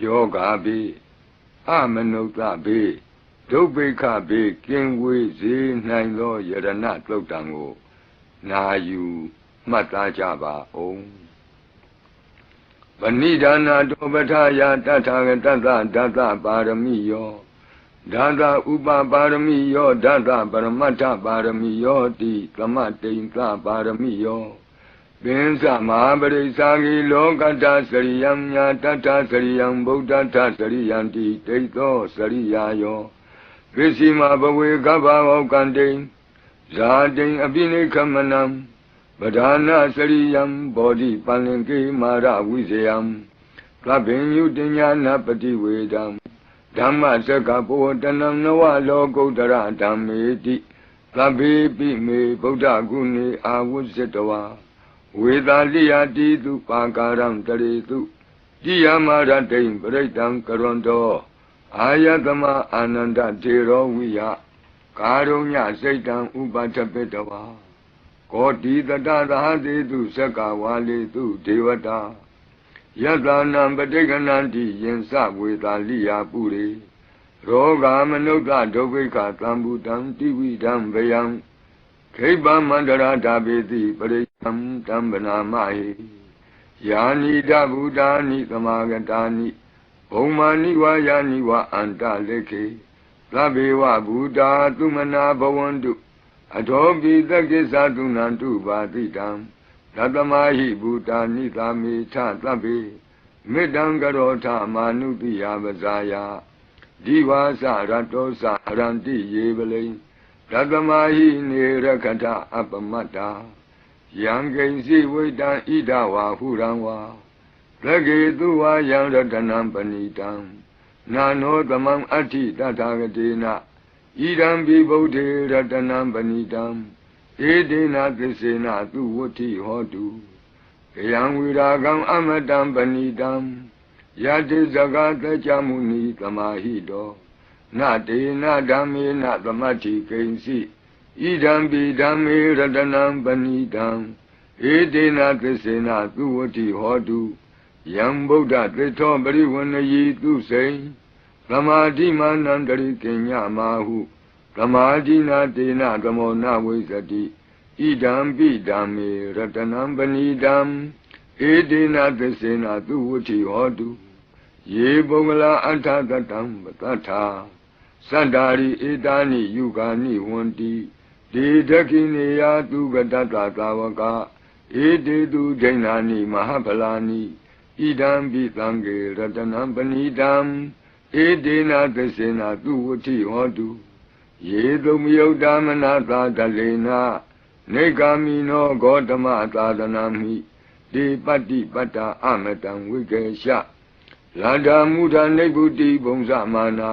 ယောဂဘေးအမနုဿဘေးဒုဗ္ဗိခဘေးကင်းဝေးစေနိုင်သောယရဏသုတ်တံကိုနာယူမှတ်သားကြပါအောင်ပဏိဒါနာတောပထယာတထာဂတသဒသပါရမိယောဒသဥပပါရမိယောဒသပရမတ္ထပါရမိယောတိသမတိန်သပါရမိယော ပင်စမဟာပရိစ္ဆာဂီလောကတ္တစရိယံညာတတ္ထစရိယံဗုဒ္ဓတ္ထစရိယံတိတိသောစရိယာယောပစ္စည်းမဘဝေကဗ္ဗဝကံတိဇာတိအပိနိခမနံပဓာနာစရိယံဘောဓိပန္လင်ကေမာရဝိဇယံသဗ္ဗညုတညာနာပတိဝေဒံဓမ္မစကဘောတနံနဝလောကုတ္တရဓမ္မေတိသဗ္ဗေပိမေဗုဒ္ဓဂုဏေအာဝုဇ္ဇတဝါ ဝေသာလိယတိတုပါကာရံတရေတုတိယမရတိံပရိတံကရွန်တောအာယတမအာနန္ဒတေရောဝိယကာရုညစိတ်တံဥပထပိတဝါကောတိတတသဟတိတုသက္ကဝါလေတုဒေဝတာယတနံပဋိကဏန္တိယင်စဝေသာလိယပုရိရောဂာမနုဿဒုဗ္ဗိခသံဘူတံတိဝိတံဗယံ ခိဗ္ဗမန္တရာဓာပေတိပရိယံတံဗနာမဟိယာနိတဗုဒ္ဓာနိသမာဂတာနိဘုံမာနိဝါယာနိဝါအန္တလေခေသဗ္ဗေဝဗုဒ္ဓာသုမနာဘဝန္တုအထောပိတက္ကိသတုနန္တုပါတိတံသတ္တမဟိဘူတာနိသာမေထသဗ္ဗေမေတ္တံကရောထမာနုတိယပဇာယဒီဝါစရတောစရန္တိယေပလိသ တ္တမဟိနေရခထအပမတ္တာယံကိဉ္စီဝိတံဣဒဝါဟုရံဝါသကေတုဝါယံရတနံပဏိတံနာနောသမံအဋ္ဌိတထာဂတိနာဣဒံပိဗုဒ္ဓေရတနံပဏိတံဧတေနသစ္စေနသူဝဋ္ဌိဟောတုကယံဝိရာကံအမတံပဏိတံယတိဇဂတကြမုနိသမာဟိတော နတေနဓမ္မေနသမတ္ထိကိဉ္စီဣဒံပိဓမ္မေရတနံပဏိတံဧတေနသစ္စေနသူဝဋ္ဌိဟောတုယံဗုဒ္ဓသစ္ထောပရိဝဏယီသူစိံသမာဓိမာနန္တရိကညမာဟုသမာဓိနာတေနသမောနဝိသတိဣဒံပိဓမ္မေရတနံပဏိတံဧတေနသစ္စေနသူဝဋ္ဌိဟောတုယေပုဂ္ဂလာအထသတံပတ္ထာ သန္တာရိဧတာနိယုဂာနိဝန္တိဒေဒခိနေယသူကတတသာဝကဧတေတုဒိဏာနိမဟာဗလာနိဣဒံပိသံဃေရတနံပဏိတံဧတေနသစ္စေနသူဝတိဟောတုယေတုမယုတ်တမနာသာတလေနာနေဂာမိနောဂေါတမသာသနာမိဒီပတ္တိပတ္တာအမတံဝိကေရှလန္ဒာမုဒနိဗ္ဗုတိဘုံဇမာနာ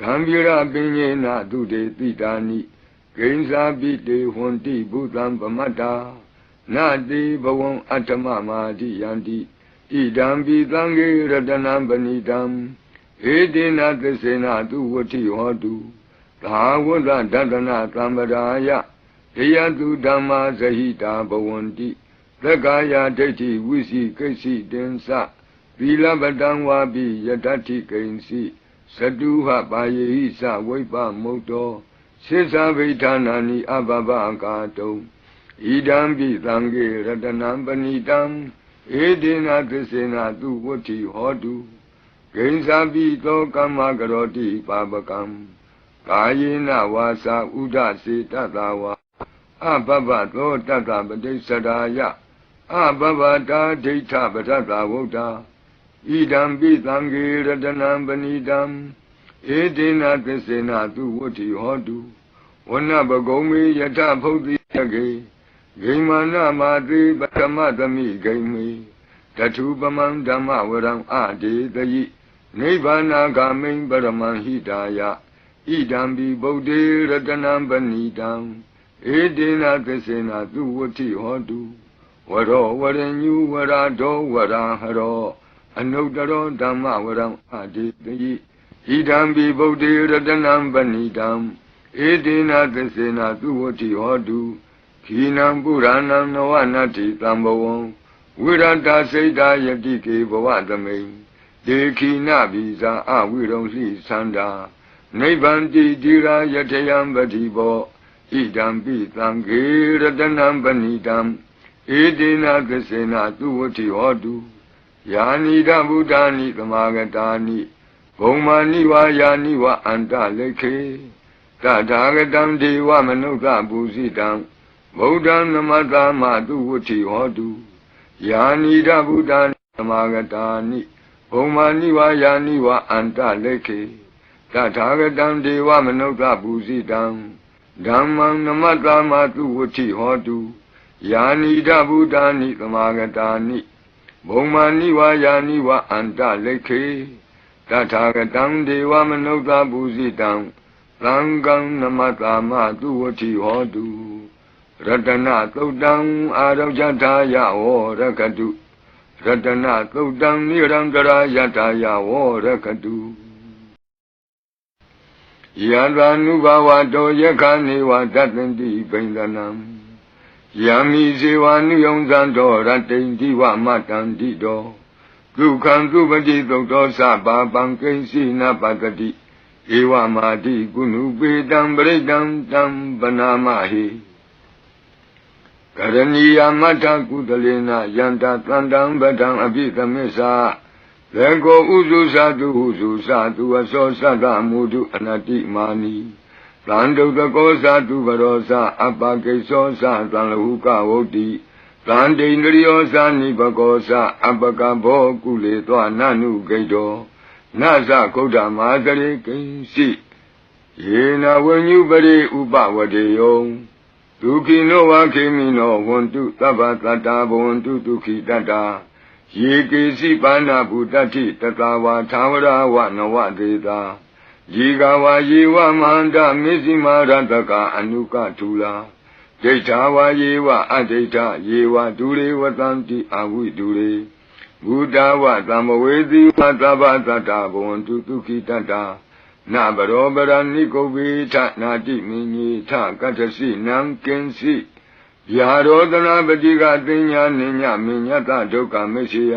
ဂံဗိရပင်ညေနသူတေတိတာနိဂိဉ္စာပိတေဟွန်တိဘုသံပမတ္တာနတိဘဝံအတ္တမမာတိယန္တိဣဒံပိသံဃေရတနံပဏိတံဧတေနသစ္စေနသူဝတိဟောတုသာဝတ္တဒတနာသံပရာယတေယတုဓမ္မာဇဟိတာဘဝန္တိသက္ကာယဒိဋ္ဌိဝိစီကိစ္စိတင်္စသီလပတံဝါပိယတ္ထိကိဉ္စီ သတုဟပါယေဟိသဝိပမုတ်တောစိသဗိဌာနာနိအဘဘကာတုံဣဒံပိသံဃေရတနံပဏိတံဧတေနသစ္စေနသူဝဋ္ဌိဟောတုဂိဉ္စာပိသောကမ္မကရောတိပါပကံကာယေနဝါစာဥဒစေတတဝါအဘဘသောတတပတိစ္ဆဒါယအဘဘတာဒိဋ္ဌပတ္တဝုဒ္ဓ ဣဒံပိသံဃေရတနံပဏိတံဧတေနသစ္စေနသူဝဋ္ဌိဟောတုဝနပဂုံမေယထဖုတ်တိယကေဂိမာနမာတိပထမသမိဂိမေတထုပမံဓမ္မဝရံအဒေတယိနိဗ္ဗာနာဂမိံပရမံဟိတာယဣဒံဘိဗုဒ္ဓေရတနံပဏိတံဧတေနသစ္စေနာသူဝတိဟောတုဝရောဝရညုဝရဒောဝရဟရော အနုတ္တရောဓမ္မဝရံအဒေတယိဣဒံဘိဗုဒ္ဓေရတနံပဏိတံဧတေနသစ္စေနာသူဝတိဟောတုခိနံပုရဏံနဝနတ္တိတံဘဝံဝိရတစိတ်တာယတိကေဘဝသမိန်ဒေခိနဘိဇာအဝိရုံလိသန္တာနိဗ္ဗန္တိတိရာယထယံပတိဘောဣဒံပိသံဃေရတနံပဏိတံဧတေနသစေနသူဝတိဟောတု ယာနိဒဗုဒ္ဓာနိသမာဂတာနိဘုံမာနိဝါယာနိဝအန္တလိခေတထာဂတံဒေဝမနုဿပူဇိတံဗုဒ္ဓံနမတ္တမသူဝတိဟောတုယာနိဒဗုဒ္ဓာနိသမာဂတာနိဘုံမာနိဝါယာနိဝအန္တလိခေတထာဂတံဒေဝမနုဿပူဇိတံဓမ္မံနမတ္တမသူဝတိဟောတုယာနိဒဗုဒ္ဓာနိသမာဂတာနိ ဘုံမာနိဝါယာနိဝအန္တလိခေတထာဂတံဒေဝမနုဿပူဇိတံသံဃံနမတ္တမသူဝတိဟောတုရတနာသုတ်တံအာရောဇထာယဝရကတုရတနာသုတ်တံနိရံကရာယထာယဝရကတုယန္တာနုဘဝတောယခာနေဝတတ္တန္တိပိန္ဒနံ ယံမိဇေဝနုယုံဇံတော်ရတ္တိန္တိဝမတန္တိတောဒုက္ခံသူပတိသုတ်တော်စပါပံကိဉ္စီနပတတိဧဝမာတိကုဏုပေတံပရိတံတံပနာမဟိကရဏီယမတ္ထကုသလေနယန္တတန္တံပဒံအပိသမစ္စာလေကိုဥစုသတုဟုစုသတုအစောသတ္တမုဒုအနတိမာနီ သံဒုတကောသတုပရောသအပကိသောသသံလဟုကဝုတ်တိသံဒိန္ဒရိယောသနိပကောသအပကဘောကုလေသောနနုဂိတောနသကုဋ္ဌမာသရိကိဉ္စီယေနဝဉ္ညုပရိဥပဝတေယောဒုခိနောဝခေမိနောဝန္တုသဗ္ဗတတ္တာဘဝန္တုဒုခိတတ္တာယေကေစီပါဏဗုတ္တိတတဝါသာဝရဝနဝတေတာ ယေကဝါယေဝမန္တမေဇိမာရတကအနုကထူလာဒိဋ္ဌာဝါယေဝအဒိဋ္ဌယေဝဒုရေဝတံတိအဝိဒုရေဘုဒ္ဓဝသံမဝေသီဝသဗ္ဗတတ္တာဘဝန္တုဒုခိတတ္တာနဘရောပရဏိကုဗေထနာတိမင်းကြီးထကတ္ထစီနံကင်စီယာရောတနာပတိကတင်ညာနိညာမညတဒုက္ခမရှိယ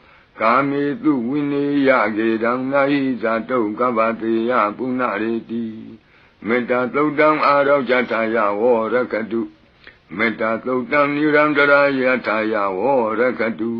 ကာမေတုဝိနေယကေတံနာဟိဇာတုကဗ္ဗတေယပုဏ္ဏရေတိမေတ္တာသုတ်တံအာရောဇထာယဝရကတုမေတ္တာသုတ်တံနိရန္တရာယထာယဝရကတု